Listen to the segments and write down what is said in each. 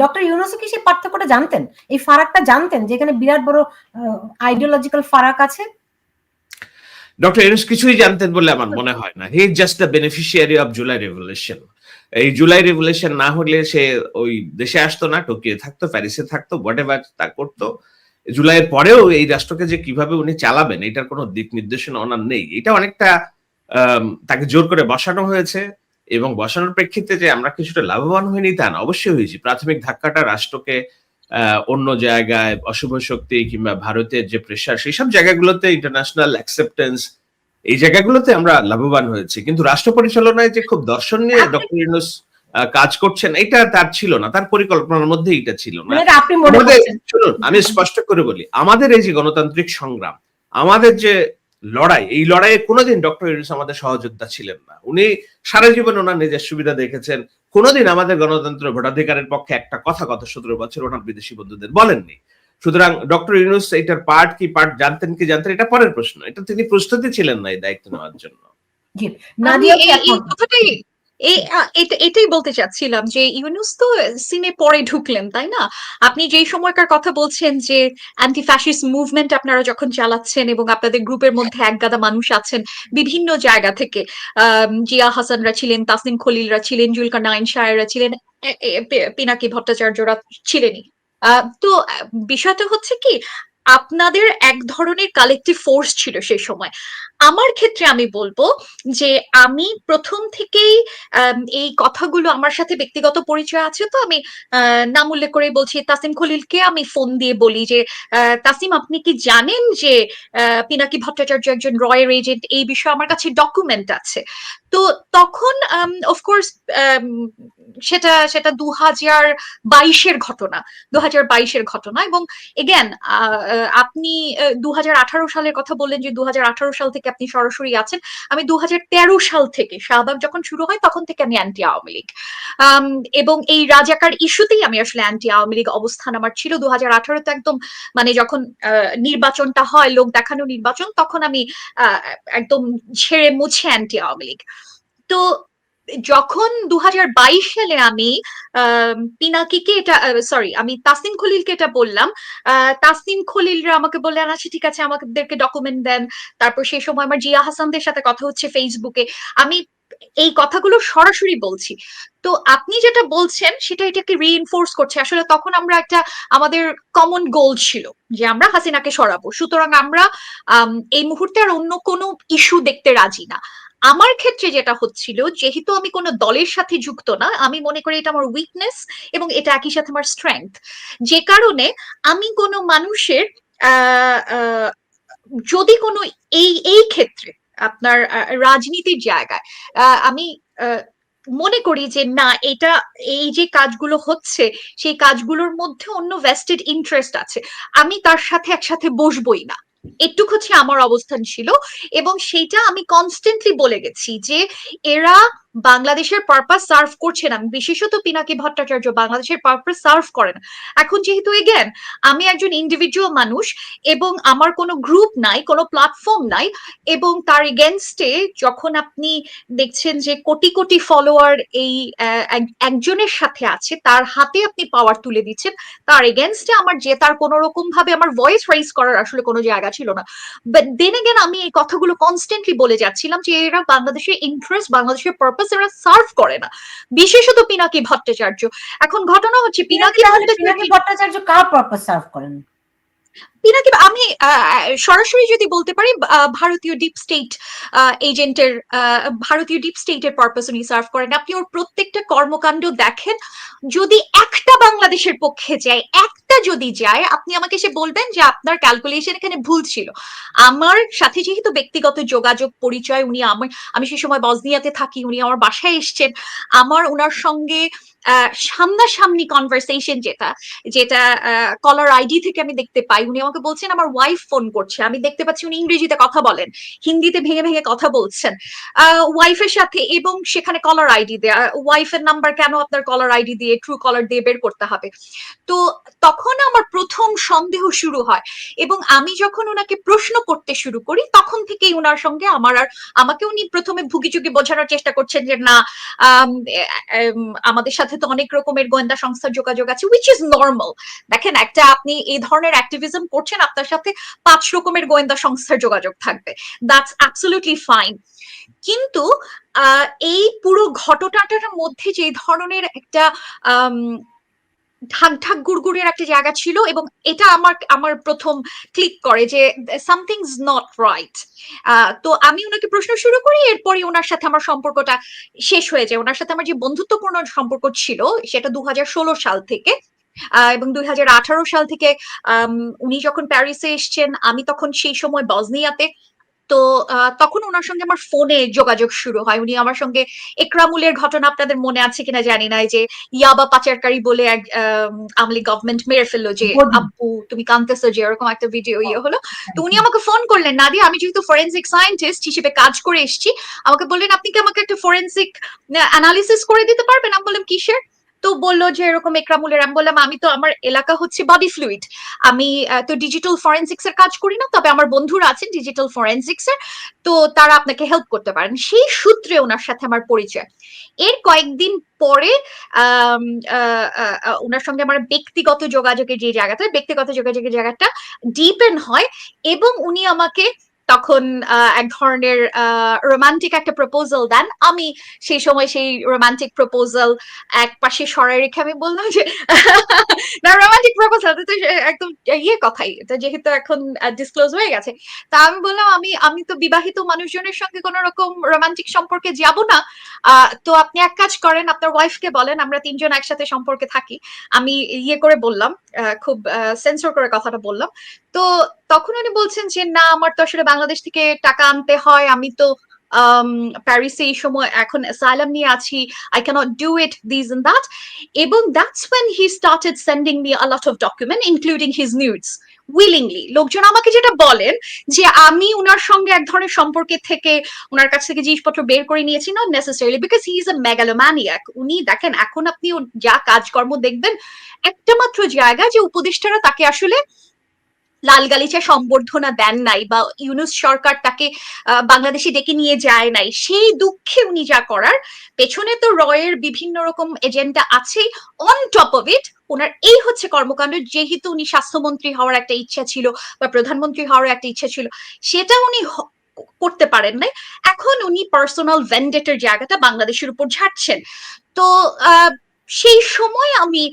Doctor ইউনুসও কি সেই পার্থক্যটা জানতেন? এই ফারাকটা জানতেন যেখানে বিরাট বড় আইডিওলজিক্যাল ফারাক আছে? ডক্টর ইউনুস কিছুই জানতেন বলে আমার মনে হয় না। He just the beneficiary of July revolution এই জুলাই রেভলিউশন না হলে সে ওই দেশে আসতো না টোকিও থাকতো, প্যারিসে থাকতো হোয়াট এভার তা করতো। জুলাইয়ের পরেও এই রাষ্ট্রকে যে কীভাবে উনি চালাবেন, এটার কোনো দিক নির্দেশনা ওনার নেই। এটা অনেকটা তাকে জোর করে বসানো হয়েছে। এবং বসানোর প্রেক্ষিতে যে আমরা কিছুটা লাভবান হইনি তা না অবশ্যই হয়েছি। প্রাথমিক ধাক্কাটা রাষ্ট্রকে অন্য জায়গায় অশুভ শক্তি কিংবা ভারতের যে প্রেশার সেই সব জায়গাগুলোতে ইন্টারন্যাশনাল অ্যাকসেপ্টেন্স এই জায়গাগুলোতে আমরা লাভবান হয়েছি। কিন্তু রাষ্ট্র পরিচালনায় যে খুব দর্শন নিয়ে ডক্টর ইউনুস কাজ করছেন এটা তার ছিল না। তার পরিকল্পনার মধ্যে এটা ছিল না। শুনুন আমি স্পষ্ট করে বলি আমাদের এই যে গণতান্ত্রিক সংগ্রাম আমাদের যে লড়াই এই লড়াইয়ে কোনোদিন ডক্টর ইউনুস আমাদের সহযোদ্ধা ছিলেন না। উনি সারা জীবন ওনার নিজের সুবিধা দেখেছেন। কোনোদিন আমাদের গণতন্ত্র ভোটাধিকারের পক্ষে একটা কথা গত সতেরো বছর ওনার বিদেশি বন্ধুদের বলেননি। সুতরাং ডক্টর ইউনুস এটার পার্ট কি পার্ট জানতেন কি জানতেন এটা পরের প্রশ্ন। এটা তিনি প্রস্তুতি ছিলেন না এই দায়িত্ব নেওয়ার জন্য। নাদিয়া এটাই বলতে চাচ্ছিলাম যে ইউনুস তো সিনে পরে ঢুকলেন তাই না? আপনি যেই সময়কার কথা বলছেন যে অ্যান্টি ফ্যাসিস্ট মুভমেন্ট আপনারা যখন চালাচ্ছেন এবং আপনাদের গ্রুপের মধ্যে একগাদা মানুষ আছেন বিভিন্ন জায়গা থেকে জিয়া হাসানরা ছিলেন তাসনিম খলিলরা ছিলেন জুলকার নাইন শায়রা ছিলেন পিনাকি ভট্টাচার্যরা ছিলেনই। আহ, তো বিষয়টা হচ্ছে কি আপনাদের এক ধরনের কালেকটিভ ফোর্স ছিল সেই সময়। আমার ক্ষেত্রে আমি বলব যে আমি প্রথম থেকেই এই কথাগুলো আমার সাথে ব্যক্তিগত পরিচয় আছে তো আমি নাম উল্লেখ করে বলছি তাসিম খলিলকে আমি ফোন দিয়ে বলি যে তাসিম আপনি কি জানেন যে পিনাকি ভট্টাচার্য একজন রয়ের এজেন্ট এই বিষয়ে আমার কাছে ডকুমেন্ট আছে। তো তখন অফকোর্স সেটা সেটা দু হাজার বাইশের ঘটনা দু হাজার বাইশের ঘটনা এবং এগেন আপনি দু হাজার আঠারো সালের কথা বললেন যে দু হাজার আঠারো সাল থেকে আপনি সরাসরি আছেন, আমি দু হাজার তেরো সাল থেকে শাহবাগ যখন শুরু হয় তখন থেকে আমি অ্যান্টি আওয়ামী লীগ। এবং এই রাজাকার ইস্যুতেই আমি আসলে অ্যান্টি আওয়ামী লীগ অবস্থান আমার ছিল। দু হাজার আঠারোতে একদম মানে যখন নির্বাচনটা হয়, লোক দেখানো নির্বাচন, তখন আমি একদম ছেড়ে মুছে অ্যান্টি আওয়ামী লীগ। তো যখন দু হাজার বাইশ সালে আমি পিনাকিকে এটা সরি আমি তাসনিম খলিলকে এটা বললাম আহ, তাসনিম খলিলরা আমাকে বললেন আচ্ছা ঠিক আছে আমাদেরকে ডকুমেন্ট দেন। তারপর সেই সময় আমার জিয়া হাসানদের সাথে কথা হচ্ছে ফেসবুকে আমি এই কথাগুলো সরাসরি বলছি। তো আপনি যেটা বলছেন সেটা এটাকে রিইনফোর্স করছে। আসলে তখন আমরা একটা আমাদের কমন গোল ছিল যে আমরা হাসিনাকে সরাবো। সুতরাং আমরা আম, এই মুহূর্তে আর অন্য কোনো ইস্যু দেখতে রাজি না। আমার ক্ষেত্রে যেটা হচ্ছিল, যেহেতু আমি কোনো দলের সাথে যুক্ত না, আমি মনে করি এটা আমার উইকনেস এবং এটা একই সাথে আমার স্ট্রেংথ যে কারণে আমি কোনো মানুষের যদি কোনো এই এই ক্ষেত্রে আপনার রাজনীতির জায়গায় আমি মনে করি যে না, এটা এই যে কাজগুলো হচ্ছে, সেই কাজগুলোর মধ্যে অন্য ভেস্টেড ইন্টারেস্ট আছে। আমি তার সাথে একসাথে বসবই না। এটুক হচ্ছে আমার অবস্থান ছিল এবং সেটা আমি কনস্ট্যান্টলি বলে গেছি যে এরা বাংলাদেশের পারপাস সার্ভ করছে না। বিশেষত পিনাকি ভট্টাচার্য বাংলাদেশের পারপাস সার্ভ করে না। এখন যেহেতু এগেন আমি একজন ইন্ডিভিজুয়াল মানুষ এবং আমার কোনো গ্রুপ নাই, কোনো প্ল্যাটফর্ম নাই এবং তার এগেনস্টে যখন আপনি দেখছেন যে কোটি কোটি ফলোয়ার এই একজনের সাথে আছে, তার হাতে আপনি পাওয়ার তুলে দিচ্ছেন, তার এগেনস্টে আমার যে, তার কোনো রকম ভাবে আমার ভয়েস রাইজ করার আসলে কোনো জায়গা ছিল না। বাট দেন এগেন আমি এই কথাগুলো কনস্ট্যান্টলি বলে যাচ্ছিলাম যে এরা বাংলাদেশের ইন্টারেস্ট বাংলাদেশের পারপাস এরা সার্ভ করে না। বিশেষত পিনাকি ভট্টাচার্য। এখন ঘটনা হচ্ছে পিনাকি তাহলে ভট্টাচার্য পিনাকি ভট্টাচার্য কার পারপাস সার্ভ করেন? পিনাকি আমি সরাসরি যদি বলতে পারি ভারতীয় ডিপ স্টেট এজেন্টের ভারতীয় ডিপ স্টেটের পারপাস উনি সার্ভ করেন। আপনি ওর প্রত্যেকটা কর্মকাণ্ড দেখেন, যদি একটা বাংলাদেশের পক্ষে যায়, একটা যদি যায়, আপনি আমাকে সে বলবেন যে আপনার ক্যালকুলেশন এখানে ভুল ছিল। আমার সাথে যেহেতু ব্যক্তিগত যোগাযোগ, পরিচয়, উনি আমার, আমি সে সময় বজনিয়াতে থাকি, উনি আমার বাসায় এসছেন, আমার ওনার সঙ্গে সামনাসামনি কনভারসেশন যেটা যেটা কলার আইডি থেকে আমি দেখতে পাই, উনি আমাকে বলছেন আমার ওয়াইফ ফোন করছে। আমি দেখতে পাচ্ছি উনি ইংরেজিতে কথা বলেন হিন্দিতে ভেঙে ভেঙে কথা বলছেন। ওয়াইফের সাথে এবং সেখানে কলার আইডি দেয়া। ওয়াইফের নাম্বার কেন আপনার কলার আইডি দিয়ে ট্রু কলার দিয়ে বের করতে হবে? তো তখন আমার প্রথম সন্দেহ শুরু হয় এবং আমি যখন ওনাকে প্রশ্ন করতে শুরু করি তখন থেকেই ওনার সঙ্গে আমার আর আমাকে উনি প্রথমে ভুগি চুগি বোঝানোর চেষ্টা করছেন যে না আম, আমাদের সাথে সাথে তো অনেক রকমের গোয়েন্দা সংস্থার যোগাযোগ আছে উইচ ইজ নর্মাল দেখেন একটা আপনি এই ধরনের অ্যাক্টিভিজম করছেন, আপনার সাথে পাঁচ রকমের গোয়েন্দা সংস্থার যোগাযোগ থাকবে। দ্যাটস অ্যাবসলিউটলি ফাইন কিন্তু এই পুরো ঘটনাটার মধ্যে যে ধরনের একটা ঢাক ঢাক গুড়গুড়ের একটা জায়গা ছিল এবং এটা আমার আমার প্রথম ক্লিক করে যে সামথিং ইজ নট রাইট তো আমি ওনাকে প্রশ্ন শুরু করি এরপরে ওনার সাথে আমার সম্পর্কটা শেষ হয়ে যায়। ওনার সাথে আমার যে বন্ধুত্বপূর্ণ সম্পর্ক ছিল, সেটা দু হাজার ষোলো সাল থেকে। এবং দুই হাজার আঠারো সাল থেকে উনি যখন প্যারিসে এসছেন আমি তখন সেই সময় বজনিয়াতে তো তখন ওনার সঙ্গে আমার ফোনে যোগাযোগ শুরু হয়। উনি আমার সঙ্গে একরামুলের ঘটনা আপনাদের মনে আছে কিনা জানি না যে ইয়াবা পাচারকারী বলে এক আমলি গভর্নমেন্ট মেরে ফেলল যে। আব্বু তুমি কানতেছো যে এরকম একটা ভিডিও ইয়ে হলো। তো উনি আমাকে ফোন করলেন নাদিয়া আমি যেহেতু ফরেন্সিক সায়েন্টিস্ট হিসেবে কাজ করে এসেছি আমাকে বললেন আপনি কি আমাকে একটা ফরেন্সিক অ্যানালিসিস করে দিতে পারবেন? আমি বললাম কিসের? তো বলল যে এরকম একরামুলের আমি বললাম, আমি তো আমার এলাকা হচ্ছে বডি ফ্লুইড আমি তো ডিজিটাল ফরেন্সিক্স এর কাজ করি না, তবে আমার বন্ধুরা আছেন ডিজিটাল ফরেন্সিক্স এর, তো তারা আপনাকে হেল্প করতে পারেন। সেই সূত্রে ওনার সাথে আমার পরিচয়। এর কয়েকদিন পরে ওনার সঙ্গে আমার ব্যক্তিগত যোগাযোগের যে জায়গাটা, ব্যক্তিগত যোগাযোগের জায়গাটা ডিপেন হয় এবং উনি আমাকে তখন এক ধরনের রোমান্টিক একটা প্রপোজাল দেন। আমি সেই সময় সেই রোমান্টিক প্রপোজাল এক পাশে সরাই রেখে আমি বললাম যে, না রোমান্টিক প্রপোজাল তো একদম ইয়ে কথাই। যেহেতু এখন ডিসক্লোজ হয়ে গেছে। তা আমি বললাম, আমি আমি তো বিবাহিত মানুষজনের সঙ্গে কোনো রকম রোমান্টিক সম্পর্কে যাব না। তো আপনি এক কাজ করেন, আপনার ওয়াইফকে বলেন, আমরা তিনজন একসাথে সম্পর্কে থাকি। আমি ইয়ে করে বললাম খুব সেন্সর করে কথাটা বললাম। তো তখন উনি বলছেন যে, না, আমার তো আসলে বাংলাদেশ থেকে টাকা আনতে হয়। আমি তো প্যারিসে এই সময় এখন অ্যাসাইলাম নিয়ে আছি। I cannot do it this in that এবং that's when he started sending me a of document including his nudes willingly লোকজন আমাকে যেটা বলেন যে, আমি উনার সঙ্গে এক ধরনের সম্পর্কে থেকে উনার কাছ থেকে জিনিসপত্র বের করে নিয়েছি not necessarily because he is a megalomaniac উনি দেখেন, এখন আপনি যা কাজকর্ম দেখবেন, একটা মাত্র জায়গা যে উপদেষ্টারা তাকে আসলে লাল গালিচা সম্বর্ধনা দেন নাই বা ইউনুস সরকার তাকে বাংলাদেশে ডেকে নিয়ে যায় নাই, সেই দুঃখে উনি যা করার, পেছনে তো রয়ের বিভিন্ন রকম এজেন্ডা আছেই অন টপ অফ ইট ওনার এই হচ্ছে কর্মকাণ্ড, যেহেতু উনি স্বাস্থ্যমন্ত্রী হওয়ার একটা ইচ্ছা ছিল বা প্রধানমন্ত্রী হওয়ার একটা ইচ্ছা ছিল, সেটা উনি করতে পারেন নাই, এখন উনি পার্সোনাল ভেন্ডেটের জায়গাটা বাংলাদেশের উপর ঝাড়ছেন। তো সেই সময় আমি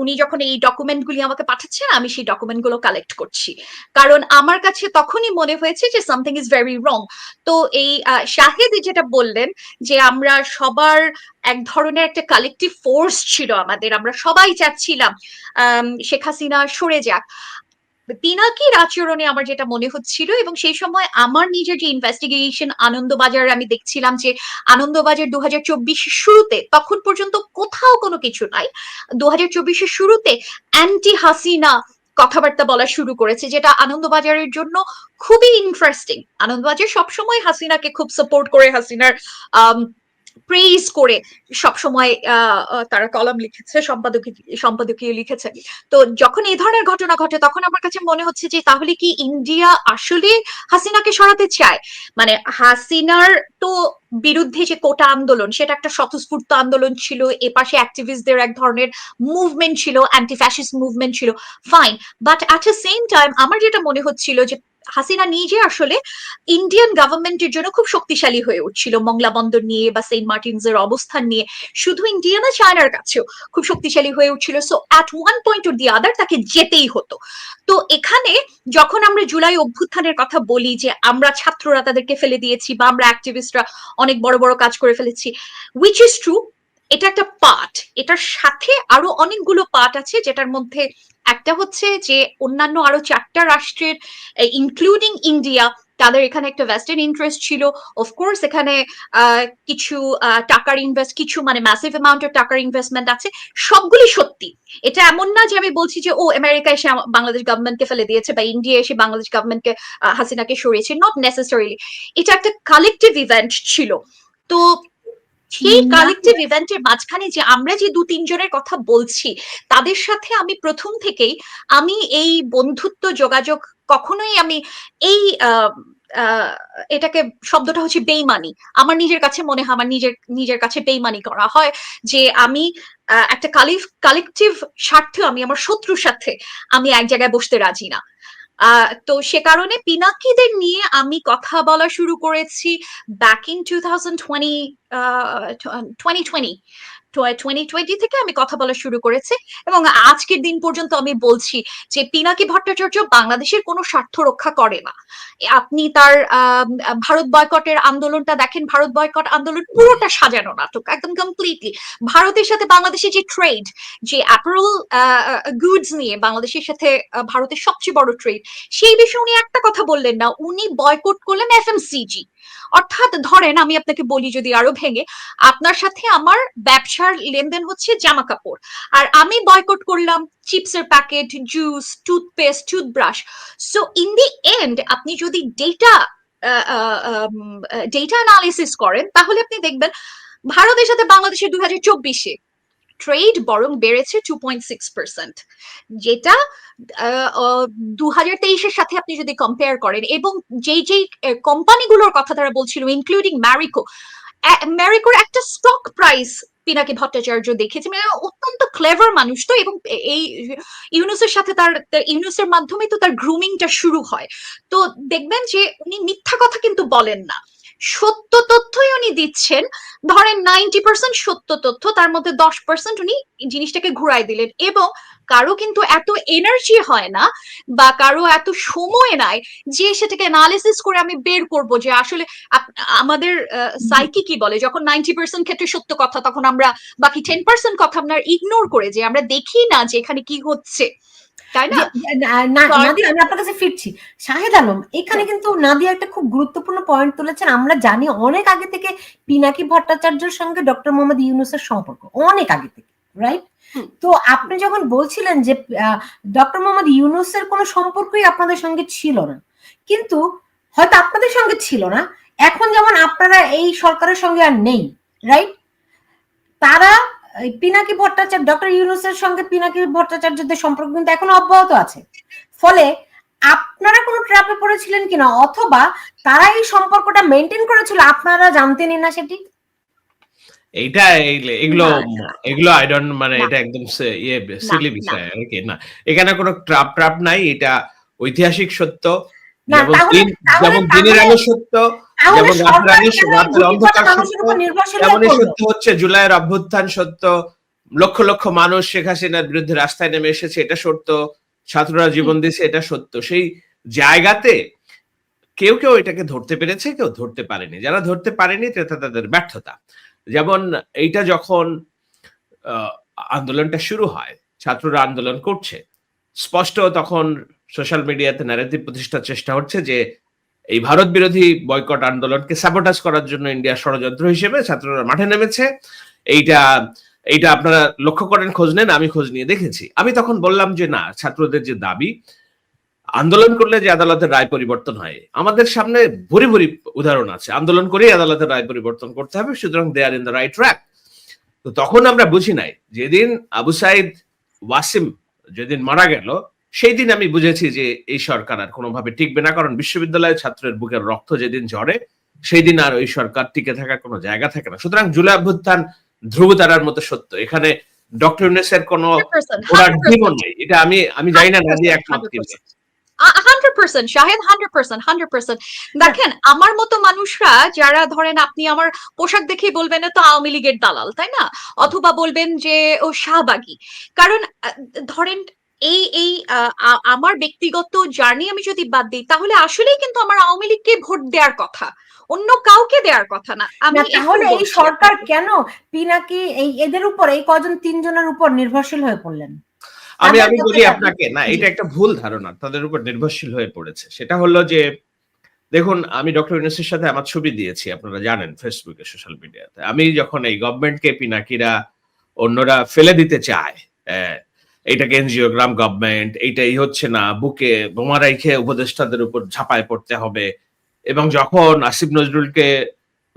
উনি যখন এই ডকুমেন্ট গুলি আমাকে পাঠাচ্ছেন, আমি সেই ডকুমেন্টগুলো কালেক্ট করছি। কারণ আমার কাছে তখনই মনে হয়েছে যে সামথিং ইজ ভেরি রং তো এই শাহেদ যেটা বললেন যে আমরা সবার এক ধরনের একটা কালেকটিভ ফোর্স ছিল আমাদের, আমরা সবাই চাচ্ছিলাম শেখ হাসিনা সরে যাক। পিনাকির আচরণে আমার যেটা মনে হচ্ছিল এবং সেই সময় আমার নিজের যে ইনভেস্টিগেশন আনন্দবাজার আমি দেখছিলাম যে আনন্দবাজার দু হাজার শুরুতে, তখন পর্যন্ত কোথাও কোনো কিছু নাই। দু হাজার শুরুতে অ্যান্টি হাসিনা কথাবার্তা বলা শুরু করেছে, যেটা আনন্দবাজারের জন্য খুবই ইন্টারেস্টিং আনন্দবাজার সবসময় হাসিনাকে খুব সাপোর্ট করে হাসিনার প্রেইজ করে সবসময় তারা কলম লিখেছে সম্পাদকীয় সম্পাদকীয় লিখেছে তো যখন এই ধরনের ঘটনা ঘটে, তখন আমার কাছে মনে হচ্ছে যে তাহলে কি ইন্ডিয়া আসলে হাসিনাকে সরাতে চায়? মানে হাসিনার তো বিরুদ্ধে যে কোটা আন্দোলন, সেটা একটা স্বতঃস্ফূর্ত আন্দোলন ছিল এপাশে অ্যাক্টিভিস্টদের এক ধরনের মুভমেন্ট ছিল অ্যান্টি ফ্যাসিস্ট মুভমেন্ট ছিল fine but at the same time আমার যেটা মনে হচ্ছিল যে হাসিনা নিজে আসলে ইন্ডিয়ান গভর্নমেন্টের জন্য খুব শক্তিশালী হয়ে উঠছিল। মংলা বন্দর নিয়ে বা সেন্ট মার্টিনস এর অবস্থান নিয়ে। শুধু ইন্ডিয়া না চায়নার কাছেও খুব শক্তিশালী হয়ে উঠছিল। So at one point or the other তাকে যেতেই হতো। তো এখানে যখন আমরা জুলাই অভ্যুত্থানের কথা বলি যে আমরা ছাত্ররা তাদেরকে ফেলে দিয়েছি বা আমরা অ্যাক্টিভিস্টরা অনেক বড় বড় কাজ করে ফেলেছি উইচ ইজ ট্রু এটা একটা পার্ট এটার সাথে আরও অনেকগুলো পার্ট আছে, যেটার মধ্যে একটা হচ্ছে যে অন্যান্য আরও চারটা রাষ্ট্রের ইনক্লুডিং ইন্ডিয়া তাদের এখানে একটা ভেস্টেড ইন্টারেস্ট ছিল। অফকোর্স এখানে কিছু টাকার ইনভেস্ট কিছু মানে ম্যাসিভ অ্যামাউন্টের টাকার ইনভেস্টমেন্ট আছে। সবগুলি সত্যি। এটা এমন না যে আমি বলছি যে, ও আমেরিকা এসে বাংলাদেশ গভর্নমেন্টকে ফেলে দিয়েছে বা ইন্ডিয়া এসে বাংলাদেশ গভর্নমেন্টকে হাসিনাকে সরিয়েছে। নট নেসেসারিলি এটা একটা কালেকটিভ ইভেন্ট ছিল। তো সেই। কালেকটিভ ইভেন্টের মাঝখানে যে আমরা যে দু তিনজনের কথা বলছি তাদের সাথে আমি প্রথম থেকেই আমি এই বন্ধুত্ব যোগাযোগ কখনোই আমি এই এটাকে শব্দটা হচ্ছে বেইমানি আমার নিজের কাছে মনে হয় আমার নিজের নিজের কাছে বেইমানি করা হয় যে আমি একটা কালেকটিভ স্বার্থে আমি আমার শত্রুর সাথে আমি এক জায়গায় বসতে রাজি না তো সে কারণে পিনাকিদের নিয়ে আমি কথা বলা শুরু করেছি back in two thousand twenty twenty twenty থেকে আমি কথা বলা শুরু করেছি এবং আজকের দিন পর্যন্ত আমি বলছি যে পিনাকি ভট্টাচার্য বাংলাদেশের কোনো স্বার্থ রক্ষা করে না। আপনি তার ভারত বয়কটের আন্দোলনটা দেখেন, ভারত বয়কট আন্দোলন পুরোটা সাজানো নাটক, একদম কমপ্লিটলি ভারতের সাথে বাংলাদেশের যে ট্রেড যে অ্যাপারেল গুডস নিয়ে বাংলাদেশের সাথে ভারতের সবচেয়ে বড় ট্রেড সেই বিষয়ে উনি একটা কথা বললেন না, উনি বয়কট করলেন এফএমসিজি অর্থাৎ ধরেন আমি আপনাকে বলি যদি আরও ভেঙে, আপনার সাথে আমার ব্যবসার লেনদেন হচ্ছে জামা কাপড়। আর আমি বয়কট করলাম চিপসের packet juice toothpaste toothbrush so in the end আপনি যদি ডেটা ডেটা অ্যানালিসিস করেন, তাহলে আপনি দেখবেন ভারতের সাথে বাংলাদেশের দুই হাজার চব্বিশে ট্রেড বরং বেড়েছে টু পয়েন্ট সিক্স পার্সেন্ট যেটা দু হাজার তেইশের সাথে আপনি যদি কম্পেয়ার করেন এবং যেই যেই কোম্পানিগুলোর কথা তারা বলছিল ইনক্লুডিং ম্যারিকো ম্যারিকোর একটা স্টক প্রাইস পিনাকি ভট্টাচার্য দেখেছি মানে অত্যন্ত ক্লেভার মানুষ তো এবং এই ইউনুসের সাথে তার ইউনুসের মাধ্যমে তো তার গ্রুমিংটা শুরু হয়। তো দেখবেন যে উনি মিথ্যা কথা কিন্তু বলেন না। সত্য তথ্যই উনি দিচ্ছেন। ধরেন নাইনটি পার্সেন্ট সত্য তথ্য, তার মধ্যে দশ পার্সেন্ট উনি জিনিসটাকে ঘুরাই দিলেন এবং কারও কিন্তু এত এনার্জি হয় না বা কারও এত সময় নাই যে সেটাকে অ্যানালিসিস করে আমি বের করব যে আসলে আমাদের সাইকি কি বলে? যখন নাইনটি পার্সেন্ট ক্ষেত্রে সত্য কথা, তখন আমরা বাকি টেন পার্সেন্ট কথা আমরা ইগনোর করে যে আমরা দেখি না যে এখানে কি হচ্ছে। তাই না? যে- না- না- তো- নাদিয়া আমি আপনার কাছে ফিরছি। শাহেদ আলম এখানে কিন্তু নাদিয়া একটা খুব গুরুত্বপূর্ণ পয়েন্ট তুলেছেন। আমরা জানি অনেক আগে থেকে পিনাকি ভট্টাচার্যের সঙ্গে ডক্টর মোহাম্মদ ইউনুসের সম্পর্ক অনেক আগে থেকে রাইট তো আপনি যখন বলছিলেন যে ডক্টর মোহাম্মদ ইউনুসের কোনো সম্পর্কই আপনাদের সঙ্গে ছিল না কিন্তু হয়তো আপনাদের সঙ্গে ছিল না এখন যেমন আপনারা এই সরকারের সঙ্গে আর নেই রাইট তারা পিনাকি ভট্টাচার্য ডক্টর ইউনুসের সঙ্গে পিনাকি ভট্টাচার্যদের সম্পর্ক কিন্তু এখনও অব্যাহত আছে। ফলে আপনারা কোনো ট্র্যাপে পড়েছিলেন কিনা? অথবা তারা এই সম্পর্কটা মেনটেন করেছিল আপনারা জানতেনই না সেটি? এইটা এগুলো এগুলো আই ডোন্ট মানে এটা একদম ইয়ে সিলি বিষয় আর কি না। এখানে কোনো ট্রাপ ট্রাপ নাই এটা ঐতিহাসিক সত্য। যেমন দিনের আলো সত্য তেমনই সত্য হচ্ছে জুলাইয়ের অভ্যুত্থান সত্য লক্ষ লক্ষ মানুষ শেখ হাসিনার বিরুদ্ধে রাস্তায় নেমে এসেছে এটা সত্য ছাত্ররা জীবন দিয়েছে এটা সত্য। সেই জায়গাতে কেউ কেউ এটাকে ধরতে পেরেছে কেউ ধরতে পারেনি। যারা ধরতে পারেনি এটা তাদের ব্যর্থতা। যেমন এইটা যখন আন্দোলনটা শুরু হয় ছাত্ররা আন্দোলন করছে। স্পষ্ট তখন সোশ্যাল মিডিয়াতে ন্যারেটিভ প্রতিষ্ঠার চেষ্টা হচ্ছে যে এই ভারত বিরোধী বয়কট আন্দোলনকে সাবোটাজ করার জন্য ইন্ডিয়া ষড়যন্ত্র হিসেবে ছাত্ররা মাঠে নেমেছে। এইটা এইটা আপনারা লক্ষ্য করেন, খোঁজ নেন, আমি খোঁজ নিয়ে দেখেছি। আমি তখন বললাম যে না, ছাত্রদের যে দাবি, আন্দোলন করলে যে আদালতের রায় পরিবর্তন হয়, আমাদের সামনে ভরি ভরি উদাহরণ আছে। আন্দোলন করেই আদালতের রায় পরিবর্তন করতে হবে, সুতরাং they are in the right track তো তখন আমরা বুঝি নাই, যেদিন আবু সাইদ ওয়াসিম যেদিন মারা গেল সেই দিন আমি বুঝেছি যে এই সরকার আর কোনোভাবে টিকবে না কারণ বিশ্ববিদ্যালয়ের ছাত্রের বুকের রক্ত যেদিন ঝরে সেই দিন আর ওই সরকার টিকে থাকার কোনো জায়গা থাকে না। সুতরাং জুলাই অভ্যুত্থান ধ্রুবতারার মতো সত্য। এখানে ডক্টর ইউনেসের কোনো 100%, ওনার 100%, ডিমও নেই। এটা আমি আমি জানি না নাদি একমত কিনা hundred percent Shahed hundred percent hundred percent. দেখেন আমার মতো মানুষরা যারা ধরেন আপনি আমার পোশাক দেখেই বলবেন তো আওয়ামী লীগের দালাল তাই না? অথবা বলবেন যে ও শাহবাগী। কারণ ধরেন এই এই আহ, আমার ব্যক্তিগত জার্নি আমি যদি বাদ দিই তাহলে আসলেই কিন্তু আমার আওয়ামী লীগকে ভোট দেওয়ার কথা। অন্য কাউকে দেওয়ার কথা না। আমি তাহলে এই সরকার কেন পিনাকি এই এদের উপর এই কজন তিনজনের উপর নির্ভরশীল হয়ে পড়লেন? আমি আমি বলি আপনাকে না এটা একটা ভুল ধারণা তাদের উপর নির্ভরশীল হয়ে পড়েছে। সেটা হলো যে দেখুন আমি ডক্টর ইউনুসের সাথে আমার ছবি দিয়েছি আপনারা জানেন ফেসবুকে সোশ্যাল মিডিয়াতে আমি যখন এই গভর্নমেন্টকে পিনাকিরা অন্যরা ফেলে দিতে চায় এইটাকে এনজিওগ্রাম গভর্নমেন্ট, এইটাই হচ্ছে না, বুকে বোমা রেখে উপদেষ্টাদের উপর ঝাঁপায় পড়তে হবে। এবং যখন আসিফ নজরুলকে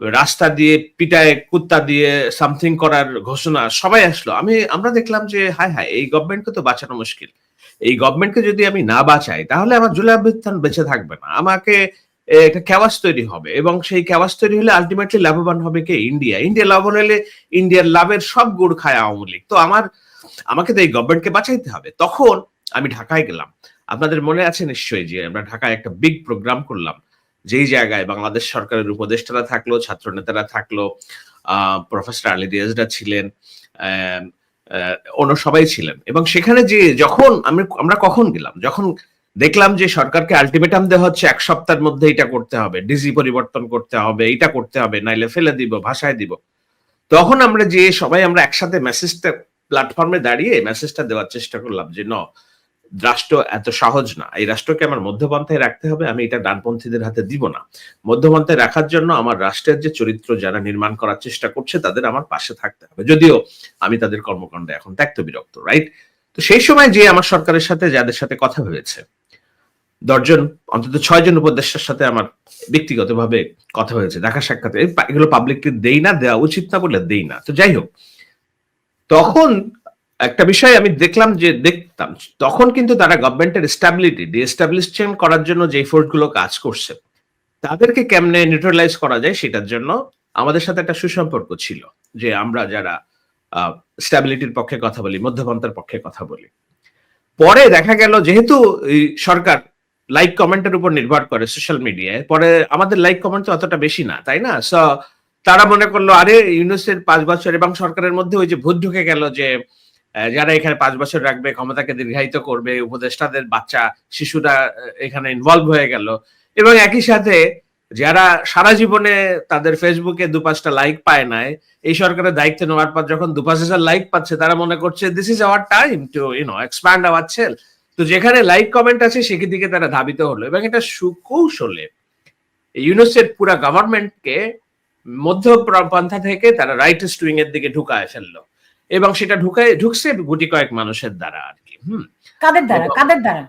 রাস্তা দিয়ে পিটায়, কুত্তা দিয়ে সামথিং করার ঘোষণা সবাই আসলো, আমি, আমরা দেখলাম যে, হায় হায়, এই গভর্নমেন্টকে তো বাঁচানো মুশকিল। এই গভর্নমেন্টকে যদি আমি না বাঁচাই, তাহলে আমার জুলাই অভ্যুত্থান বেঁচে থাকবে না। আমাকে একটা ক্যাওয়াস তৈরি হবে এবং সেই ক্যাওয়াস তৈরি হলে আলটিমেটলি লাভবান হবে কে? ইন্ডিয়া। ইন্ডিয়া লাভবান হলে ইন্ডিয়ার লাভের সব গুড় খায় আওয়ামী লীগ। তো আমার আমাকে তো এই গভর্নমেন্টকে বাঁচাইতে হবে। তখন আমি ঢাকায় গেলাম। আপনাদের মনে আছে নিশ্চয়ই যে আমরা ঢাকায় একটা বিগ প্রোগ্রাম করলাম। যেই জায়গায় বাংলাদেশ সরকারের উপদেষ্টারা থাকল ছাত্র নেতারা থাকল প্রফেসর আলী রিয়াজরা ছিলেন অন্য সবাই ছিলেন। এবং সেখানে যে যখন আমি, আমরা কখন গেলাম? যখন দেখলাম যে সরকারকে আলটিমেটাম দেওয়া হচ্ছে, এক সপ্তাহের মধ্যে এটা করতে হবে, ডিজি পরিবর্তন করতে হবে, এটা করতে হবে, নাইলে ফেলে দিব, ভাষায় দিব। তখন আমরা যে সবাই আমরা একসাথে মেসেজটা প্ল্যাটফর্মে দাঁড়িয়ে মেসেজটা দেওয়ার চেষ্টা করলাম যে, ন, রাষ্ট্র এত সহজ না। এই রাষ্ট্রকে আমার মধ্যপন্থায় রাখতে হবে। আমি এটা ডানপন্থীদের হাতে দিব না। মধ্যপন্থায় রাখার জন্য আমার রাষ্ট্রের যে চরিত্র যারা নির্মাণ করার চেষ্টা করছে, তাদের আমার পাশে থাকতে হবে। যদিও আমি তাদের কর্মকাণ্ডে এখন ত্যক্ত বিরক্ত রাইট তো সেই সময় যে আমার সরকারের সাথে, যাদের সাথে কথা হয়েছে, দশজন, অন্তত ছয় জন উপদেষ্টার সাথে আমার ব্যক্তিগতভাবে কথা হয়েছে, দেখা সাক্ষাৎ। এগুলো পাবলিকলি দেই না, দেওয়া উচিত না বলে দেই না। তো যাই হোক তখন একটা বিষয় আমি দেখলাম যে দেখতাম, তখন কিন্তু তারা গভর্নমেন্টের স্ট্যাবিলিটি ডিএস্টাবলিশন করার জন্য যে ফোর্সগুলো কাজ করছে, তাদেরকে কেমনে নিউট্রালাইজ করা যায় সেটার জন্য আমাদের সাথে একটা সুসম্পর্ক ছিল যে আমরা যারা স্ট্যাবিলিটির পক্ষে কথা বলি, মধ্যপন্থার পক্ষে কথা বলি। পরে দেখা গেল যেহেতু সরকার লাইক কমেন্টের উপর নির্ভর করে সোশ্যাল মিডিয়ায় পরে আমাদের লাইক কমেন্ট তো অতটা বেশি না, তাই না? সো তারা মনে করল, আরে, ইউনুসের পাঁচ বছর এবং সরকারের মধ্যে ওই যে ভূত ঢুকে গেল যে যারা এখানে পাঁচ বছর রাখবে, ক্ষমতাকে দীর্ঘায়িত করবে, উপদেষ্টাদের বাচ্চা, শিশুরা এখানে ইনভলভ হয়ে গেল। এবং একই সাথে যারা সারা জীবনে তাদের ফেসবুকে দু পাঁচটা লাইক পায় নাই, এই সরকারের দায়িত্ব নেওয়ার পর যখন দু পাঁচ হাজার লাইক পাচ্ছে, তারা মনে করছে this is our time to you know expand our cell তো যেখানে লাইক কমেন্ট আছে সেদিকে তারা ধাবিত হলো। এবং এটা সুকৌশলে ইউনুসের পুরা গভর্নমেন্টকে মধ্য পন্থা থেকে তারা রাইট উইং এর দিকে ঢুকায় ফেলল। এবং সেটা ঢুকায় ঢুকছে গুটি কয়েক মানুষের দ্বারা আর কি হুম। কাদের দ্বারা? কাদের দ্বারা?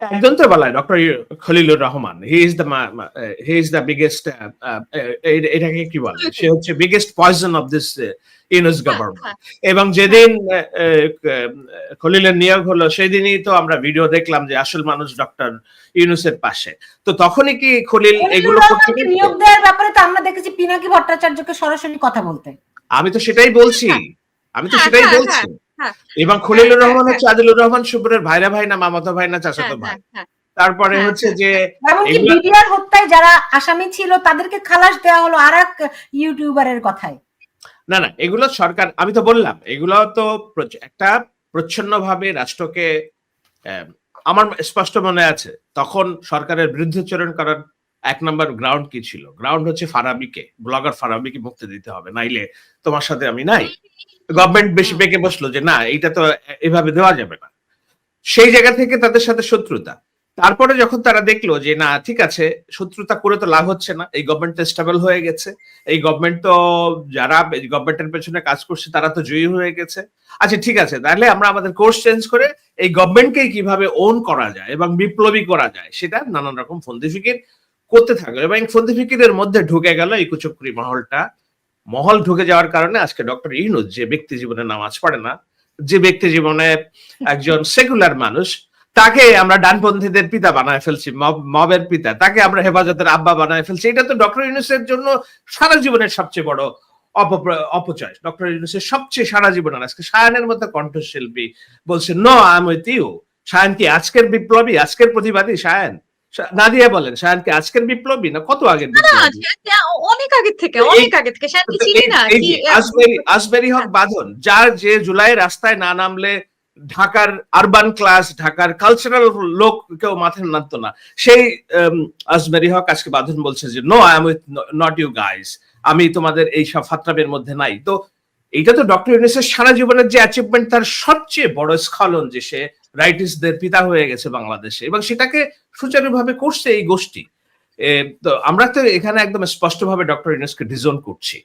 একজন তো বলা doctor Khalilur Rahman he is the he is the biggest এটাকে কি বলে? সে হচ্ছে biggest poison of this Yunus government এবং যেদিন আহ, আহ, খলিলের নিয়োগ হলো সেদিনই তো আমরা ভিডিও দেখলাম যে আসল মানুষ ডক্টর ইউনুসের পাশে। তো তখনই কি খলিল এগুলো? নিয়োগ দেওয়ার ব্যাপারে তো আমরা দেখেছি পিনাকি ভট্টাচার্যকে সরাসরি কথা বলতে। আমি তো সেটাই বলছি। আমি তো হ্যাঁ, সেটাই হ্যাঁ, বলছি। হ্যাঁ। এবং খলিলুর হ্যাঁ, রহমান হ্যাঁ, হচ্ছে আদিলুর রহমান শুভ্রের ভাইরা ভাই না মামাতো ভাই না হ্যাঁ, চাচাতো ভাই হ্যাঁ, হ্যাঁ। তারপরে হ্যাঁ, হচ্ছে হ্যাঁ। যে এমনকি বিডিআর হত্যায় যারা আসামি ছিল তাদেরকে খালাস দেওয়া হলো আর এক ইউটিউবারের কথায় না না এগুলো সরকার আমি তো বললাম এগুলো তো একটা প্রচ্ছন্ন ভাবে রাষ্ট্রকে আহ, আমার স্পষ্ট মনে আছে তখন সরকারের বিরুদ্ধাচরণ করার এক নম্বর গ্রাউন্ড কি ছিল? গ্রাউন্ড হচ্ছে ফারাবিকে ব্লগার ফারাবিকে মুক্তি দিতে হবে নাইলে তোমার সাথে আমি নাই। গভর্নমেন্ট বেশি বেঁকে বসল যে না এইটা তো এভাবে দেওয়া যাবে না। সেই জায়গা থেকে তাদের সাথে শত্রুতা। তারপরে যখন তারা দেখল যে না ঠিক আছে শত্রুতা করে তো লাভ হচ্ছে না এই গভর্নমেন্ট স্টেবল হয়ে গেছে এই গভর্নমেন্ট তো যারা গভর্নমেন্টের পেছনে কাজ করছে তারা তো জয়ী হয়ে গেছে। আচ্ছা ঠিক আছে তাহলে আমরা আমাদের কোর্স চেঞ্জ করে এই গভর্নমেন্টকে কীভাবে ওন করা যায় এবং বিপ্লবী করা যায় সেটা নানান রকম ফন্দি ফিকির করতে থাকল এবং ফন্দি ফিকিরের মধ্যে ঢুকে গেল এই কুচক্রি মহলটা। মহল ঢুকে যাওয়ার কারণে আজকে ডক্টর ইউনুস যে ব্যক্তি জীবনে নামাজ পড়ে না, যে ব্যক্তি জীবনে একজন সেকুলার মানুষ, তাকে আমরা ডানপন্থীদের পিতা বানায় ফেলছি মবের পিতা, তাকে আমরা হেফাজতের আব্বা বানায় ফেলছি। এটা তো ডক্টর ইউনুসের জন্য সারা জীবনের সবচেয়ে বড় অপচয়। ডক্টর ইউনুসের সবচেয়ে সারা জীবনের, আজকে সায়নের মতো কণ্ঠশিল্পী বলছে, নো উইথ ইউ। সায়ন কি আজকের বিপ্লবী? আজকের প্রতিবাদী সায়ন? নাদিয়া বলেন সায়ন কি আজকের বিপ্লবী না কত আগের অনেক আগে থেকে অনেক আগে থেকে সে আমি চিনি না কি আসবেরি আসবেরি হক বাঁধন যার যে জুলাই রাস্তায় না নামলে ঢাকার আরবান ক্লাস ঢাকার কালচারাল লোক কেউ মাথায় নামতো না। সেই আসবেরি হক আজকে বাঁধন বলছে যে no I am with not you guys আমি তোমাদের এই সব ফাত্রাবের মধ্যে নাই। তো এইটা তো ডক্টর ইউনিসের সারা জীবনের যে অ্যাচিভমেন্ট তার সবচেয়ে বড় স্খলন যে সে রাইটিস্টদের পিতা হয়ে গেছে বাংলাদেশে। এবং সেটাকে সুচারুভাবে করছে এই গোষ্ঠী। আমরা তো এখানে একদম স্পষ্টভাবে ডক্টর ইউনুসকে ডিজন করছি।